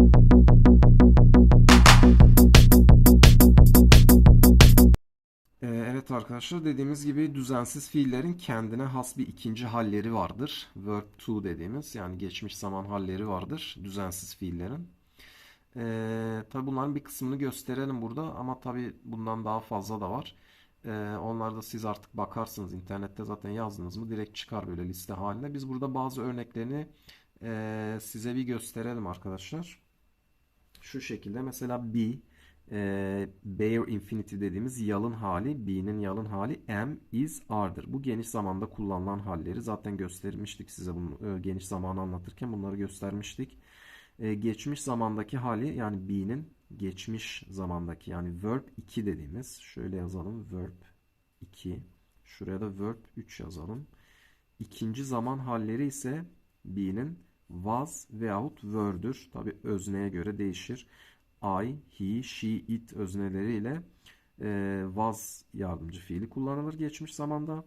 Ee, Evet arkadaşlar dediğimiz gibi düzensiz fiillerin kendine has bir ikinci halleri vardır. Verb to dediğimiz yani geçmiş zaman halleri vardır düzensiz fiillerin. Ee, tabi bunların bir kısmını gösterelim burada ama tabi bundan daha fazla da var. Ee, onlar da siz artık bakarsınız internette zaten yazdınız mı direkt çıkar böyle liste haline. Biz burada bazı örneklerini e, size bir gösterelim arkadaşlar. Şu şekilde mesela be e, bare infinity dediğimiz yalın hali, be'nin yalın hali am, is, are'dır. Bu geniş zamanda kullanılan halleri zaten göstermiştik size bunu e, geniş zamanı anlatırken bunları göstermiştik. E, geçmiş zamandaki hali yani be'nin geçmiş zamandaki yani verb 2 dediğimiz şöyle yazalım verb 2 şuraya da verb 3 yazalım. İkinci zaman halleri ise be'nin was veyahut were'dür. Tabi özneye göre değişir. I, he, she, it özneleriyle e, was yardımcı fiili kullanılır geçmiş zamanda.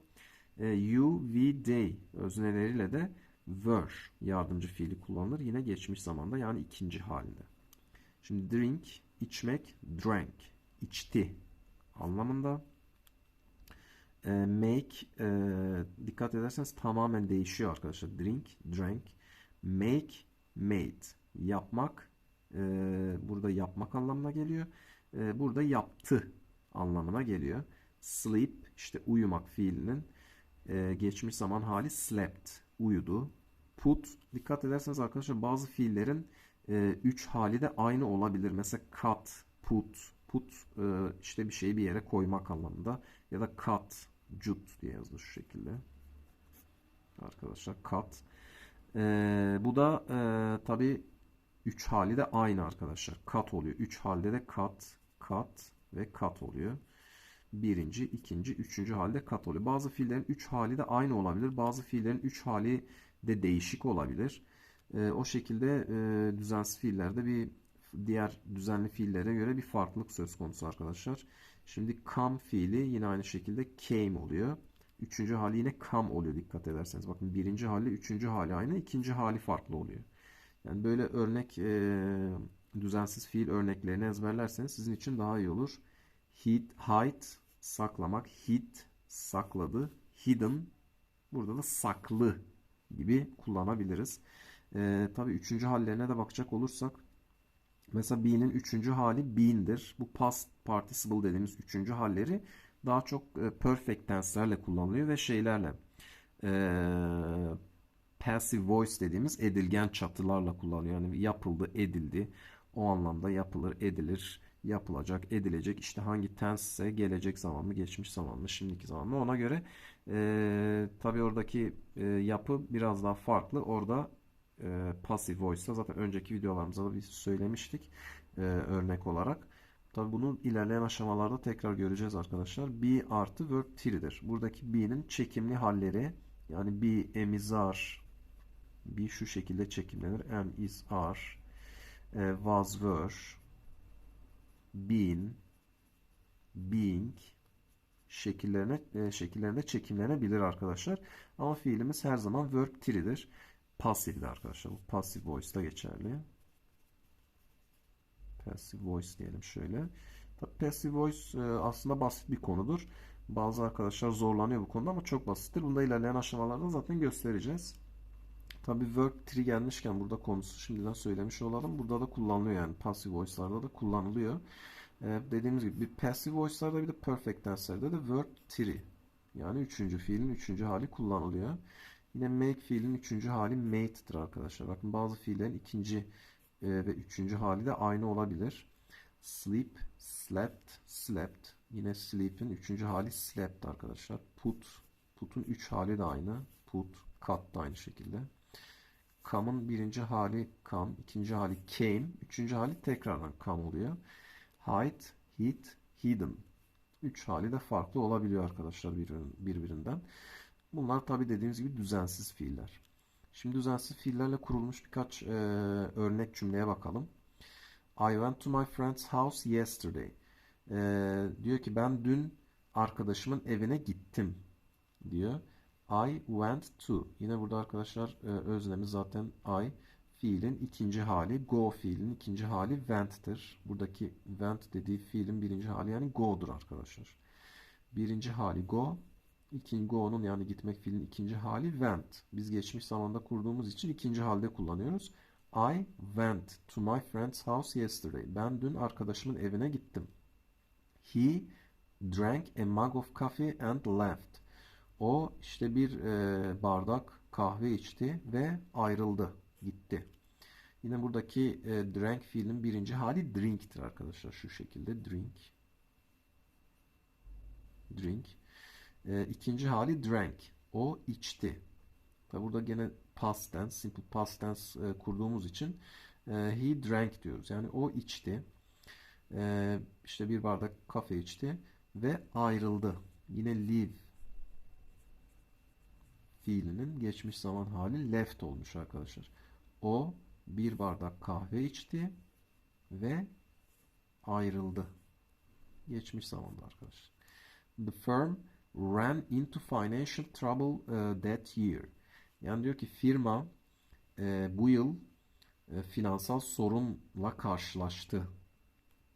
E, you, we, they özneleriyle de were yardımcı fiili kullanılır yine geçmiş zamanda yani ikinci halinde. Şimdi drink, içmek, drank, içti anlamında. E, make, e, dikkat ederseniz tamamen değişiyor arkadaşlar. Drink, drank, make, made, yapmak, e, burada yapmak anlamına geliyor. E, burada yaptı anlamına geliyor. Sleep işte uyumak fiilinin e, geçmiş zaman hali slept uyudu. Put dikkat ederseniz arkadaşlar bazı fiillerin e, üç hali de aynı olabilir. Mesela cut, put, put e, işte bir şeyi bir yere koymak anlamında ya da cut, cut diye yazılır şu şekilde. Arkadaşlar cut. E, bu da e, tabi 3 hali de aynı arkadaşlar. Kat oluyor. 3 halde de kat, kat ve kat oluyor. Birinci, ikinci, üçüncü halde kat oluyor. Bazı fiillerin 3 hali de aynı olabilir. Bazı fiillerin 3 hali de değişik olabilir. Ee, o şekilde e, düzensiz fiillerde bir diğer düzenli fiillere göre bir farklılık söz konusu arkadaşlar. Şimdi come fiili yine aynı şekilde came oluyor. Üçüncü hali yine come oluyor dikkat ederseniz. Bakın birinci hali, üçüncü hali aynı, ikinci hali farklı oluyor. Yani böyle örnek e, düzensiz fiil örneklerini ezberlerseniz sizin için daha iyi olur. Hid, hide saklamak, hid sakladı, hidden burada da saklı gibi kullanabiliriz. E, tabii üçüncü hallerine de bakacak olursak mesela be'nin üçüncü hali been'dir. Bu past participle dediğimiz üçüncü halleri daha çok e, perfect tense'lerle kullanılıyor ve şeylerle e, passive voice dediğimiz edilgen çatılarla kullanıyor. Yani yapıldı, edildi. O anlamda yapılır, edilir, yapılacak, edilecek. İşte hangi tense ise gelecek zaman mı, geçmiş zaman mı, şimdiki zaman mı ona göre e, tabii oradaki e, yapı biraz daha farklı. Orada e, passive voice'da zaten önceki videolarımızda da biz söylemiştik e, örnek olarak. Tabii bunu ilerleyen aşamalarda tekrar göreceğiz arkadaşlar. Be artı verb tree'dir. Buradaki be'nin çekimli halleri yani be, emizar, bir şu şekilde çekimlenir. Am, is, are, e, was, were, been, being şekillerine e, şekillerinde çekimlenebilir arkadaşlar. Ama fiilimiz her zaman verb tree'dir. Passiv'de arkadaşlar. Bu passive voice'da geçerli. Passive voice diyelim şöyle. Tabii passive voice e, aslında basit bir konudur. Bazı arkadaşlar zorlanıyor bu konuda ama çok basittir. Bunu da ilerleyen aşamalarda zaten göstereceğiz. Tabii verb tree gelmişken burada konusu şimdiden söylemiş olalım. Burada da kullanılıyor yani passive voice'larda da kullanılıyor. Ee, dediğimiz gibi bir passive voice'larda bir de perfect tense'lerde de verb tree yani üçüncü fiilin üçüncü hali kullanılıyor. Yine make fiilin üçüncü hali made'dir arkadaşlar. Bakın bazı fiillerin ikinci ve üçüncü hali de aynı olabilir. Sleep, slept, slept. Yine sleep'in üçüncü hali slept arkadaşlar. Put, put'un üç hali de aynı. Put, cut da aynı şekilde. Come'ın birinci hali come, ikinci hali came, üçüncü hali tekrardan come oluyor. Hide, hid, hidden. Üç hali de farklı olabiliyor arkadaşlar birbirinden. Bunlar tabi dediğimiz gibi düzensiz fiiller. Şimdi düzensiz fiillerle kurulmuş birkaç e, örnek cümleye bakalım. I went to my friend's house yesterday. E, diyor ki ben dün arkadaşımın evine gittim diyor. I went to. Yine burada arkadaşlar e, özlemi zaten I. fiilin ikinci hali. Go fiilin ikinci hali went'tir. Buradaki went dediği fiilin birinci hali yani go'dur arkadaşlar. Birinci hali go. İkinci go'nun yani gitmek fiilin ikinci hali went. Biz geçmiş zamanda kurduğumuz için ikinci halde kullanıyoruz. I went to my friend's house yesterday. Ben dün arkadaşımın evine gittim. He drank a mug of coffee and left. O işte bir e, bardak kahve içti ve ayrıldı, gitti. Yine buradaki e, drank fiilin birinci hali drink'tir arkadaşlar. Şu şekilde drink. Drink. E, ikinci hali drank. O içti. Tabi burada gene past tense, simple past tense e, kurduğumuz için e, he drank diyoruz. Yani o içti. E, işte bir bardak kafe içti ve ayrıldı. Yine leave fiilinin geçmiş zaman hali left olmuş arkadaşlar. O bir bardak kahve içti ve ayrıldı. Geçmiş zamanda arkadaşlar. The firm ran into financial trouble uh, that year. Yani diyor ki firma e, bu yıl e, finansal sorunla karşılaştı.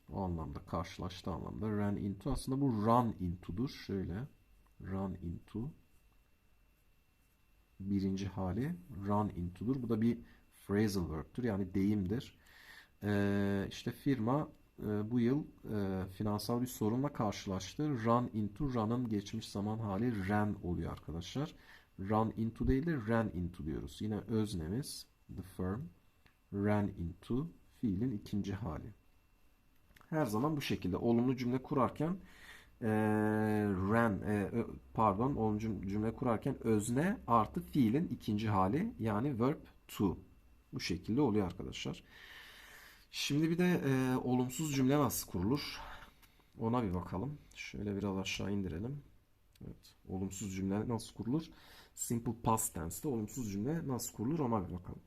O anlamda karşılaştı anlamda. Ran into aslında bu run into'dur. Şöyle run into birinci hali run into'dur. Bu da bir phrasal verb'tür yani deyimdir. Ee, işte firma e, bu yıl e, finansal bir sorunla karşılaştı. Run into run'ın geçmiş zaman hali ran oluyor arkadaşlar. Run into değil de ran into diyoruz. Yine öznemiz the firm ran into fiilin ikinci hali. Her zaman bu şekilde olumlu cümle kurarken e, ran e, pardon olumlu cümle kurarken özne artı fiilin ikinci hali yani verb to. Bu şekilde oluyor arkadaşlar. Şimdi bir de e, olumsuz cümle nasıl kurulur? Ona bir bakalım. Şöyle biraz aşağı indirelim. Evet, olumsuz cümle nasıl kurulur? Simple past tense'te olumsuz cümle nasıl kurulur ona bir bakalım.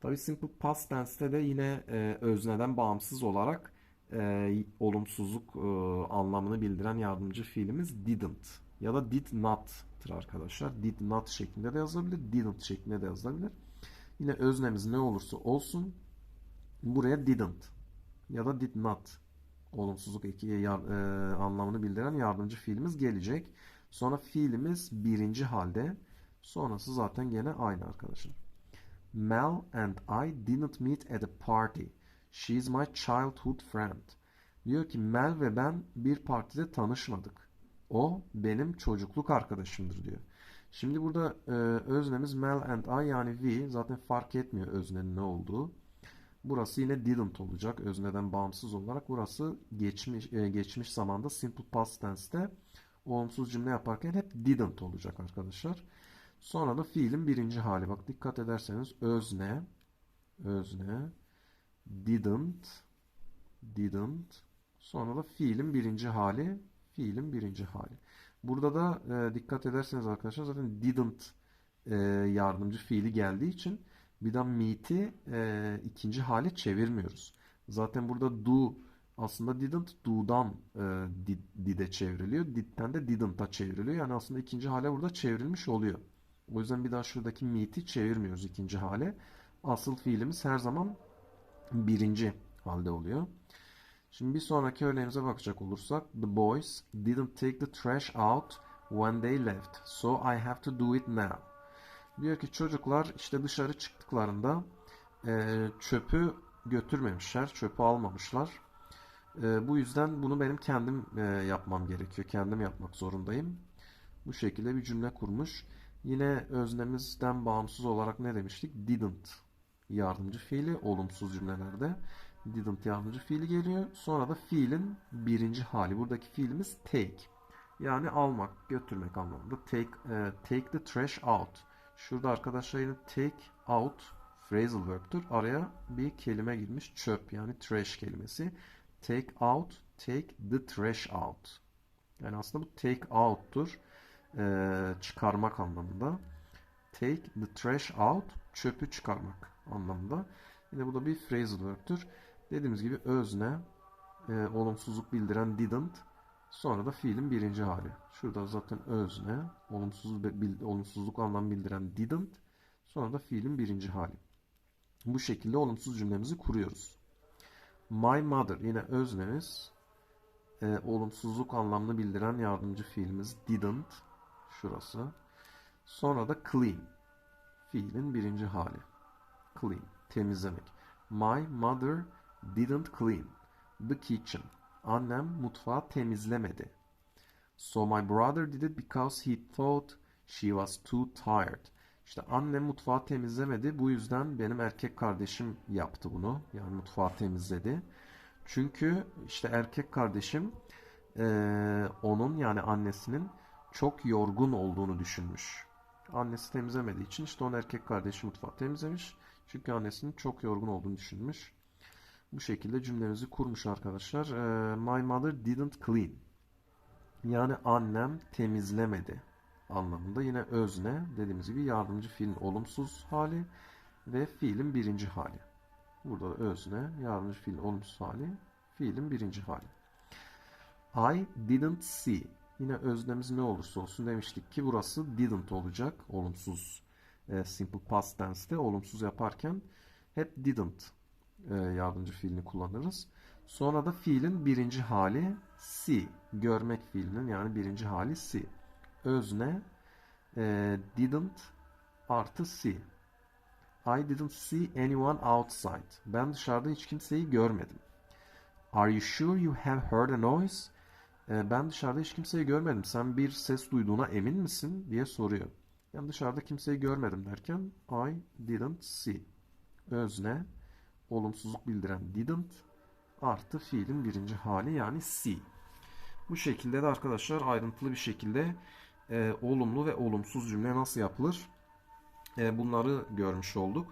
Tabii simple past tense'te de yine e, özneden bağımsız olarak e, olumsuzluk e, anlamını bildiren yardımcı fiilimiz didn't ya da did not'tır arkadaşlar. Did not şeklinde de yazılabilir, didn't şeklinde de yazılabilir. Yine öznemiz ne olursa olsun buraya didn't ya da did not olumsuzluk eki e, anlamını bildiren yardımcı fiilimiz gelecek. Sonra fiilimiz birinci halde. Sonrası zaten gene aynı arkadaşlar. Mel and I didn't meet at a party. She is my childhood friend. Diyor ki Mel ve ben bir partide tanışmadık. O benim çocukluk arkadaşımdır diyor. Şimdi burada e, öznemiz Mel and I yani we zaten fark etmiyor öznenin ne olduğu. Burası yine didn't olacak özneden bağımsız olarak. Burası geçmiş e, geçmiş zamanda simple past tense'te olumsuz cümle yaparken hep didn't olacak arkadaşlar. Sonra da fiilin birinci hali. Bak dikkat ederseniz özne özne didn't didn't sonra da fiilin birinci hali fiilin birinci hali. Burada da e, dikkat ederseniz arkadaşlar zaten didn't e, yardımcı fiili geldiği için bir daha meet'i e, ikinci hale çevirmiyoruz. Zaten burada do aslında didn't do'dan e, did, did'e çevriliyor. Did'den de didn't'a çevriliyor. Yani aslında ikinci hale burada çevrilmiş oluyor. O yüzden bir daha şuradaki meet'i çevirmiyoruz ikinci hale. Asıl fiilimiz her zaman birinci halde oluyor. Şimdi bir sonraki örneğimize bakacak olursak The boys didn't take the trash out when they left. So I have to do it now. Diyor ki çocuklar işte dışarı çıktıklarında e, çöpü götürmemişler, çöpü almamışlar. E, bu yüzden bunu benim kendim e, yapmam gerekiyor. Kendim yapmak zorundayım. Bu şekilde bir cümle kurmuş. Yine öznemizden bağımsız olarak ne demiştik? Didn't yardımcı fiili olumsuz cümlelerde. Didn't yardımcı fiili geliyor. Sonra da fiilin birinci hali. Buradaki fiilimiz take. Yani almak, götürmek anlamında. Take, e, take the trash out. Şurada arkadaşlar yine take out phrasal verb'tür. Araya bir kelime girmiş. Çöp yani trash kelimesi. Take out, take the trash out. Yani aslında bu take out'tur. Ee, çıkarmak anlamında. Take the trash out, çöpü çıkarmak anlamında. Yine bu da bir phrasal verb'tür. Dediğimiz gibi özne, e, olumsuzluk bildiren didn't, sonra da fiilin birinci hali. Şurada zaten özne, olumsuz, olumsuzluk anlam bildiren didn't, sonra da fiilin birinci hali. Bu şekilde olumsuz cümlemizi kuruyoruz. My mother yine öznemiz. E, olumsuzluk anlamını bildiren yardımcı fiilimiz didn't. Şurası. Sonra da clean. Fiilin birinci hali. Clean. Temizlemek. My mother didn't clean the kitchen. Annem mutfağı temizlemedi. So my brother did it because he thought she was too tired. İşte annem mutfağı temizlemedi. Bu yüzden benim erkek kardeşim yaptı bunu. Yani mutfağı temizledi. Çünkü işte erkek kardeşim eee, onun yani annesinin çok yorgun olduğunu düşünmüş. Annesi temizlemediği için işte onun erkek kardeşi mutfağı temizlemiş. Çünkü annesinin çok yorgun olduğunu düşünmüş. Bu şekilde cümlemizi kurmuş arkadaşlar. Eee, my mother didn't clean. Yani annem temizlemedi anlamında. Yine özne dediğimiz gibi yardımcı fiilin olumsuz hali ve fiilin birinci hali. Burada da özne, yardımcı fiilin olumsuz hali, fiilin birinci hali. I didn't see. Yine öznemiz ne olursa olsun demiştik ki burası didn't olacak. Olumsuz e, simple past tense'te olumsuz yaparken hep didn't yardımcı fiilini kullanırız. Sonra da fiilin birinci hali see. Görmek fiilinin yani birinci hali see. Özne e, didn't artı see. I didn't see anyone outside. Ben dışarıda hiç kimseyi görmedim. Are you sure you have heard a noise? E, ben dışarıda hiç kimseyi görmedim. Sen bir ses duyduğuna emin misin? diye soruyor. Yani dışarıda kimseyi görmedim derken I didn't see. Özne olumsuzluk bildiren didn't artı fiilin birinci hali yani see. Bu şekilde de arkadaşlar ayrıntılı bir şekilde e, olumlu ve olumsuz cümle nasıl yapılır? E, bunları görmüş olduk.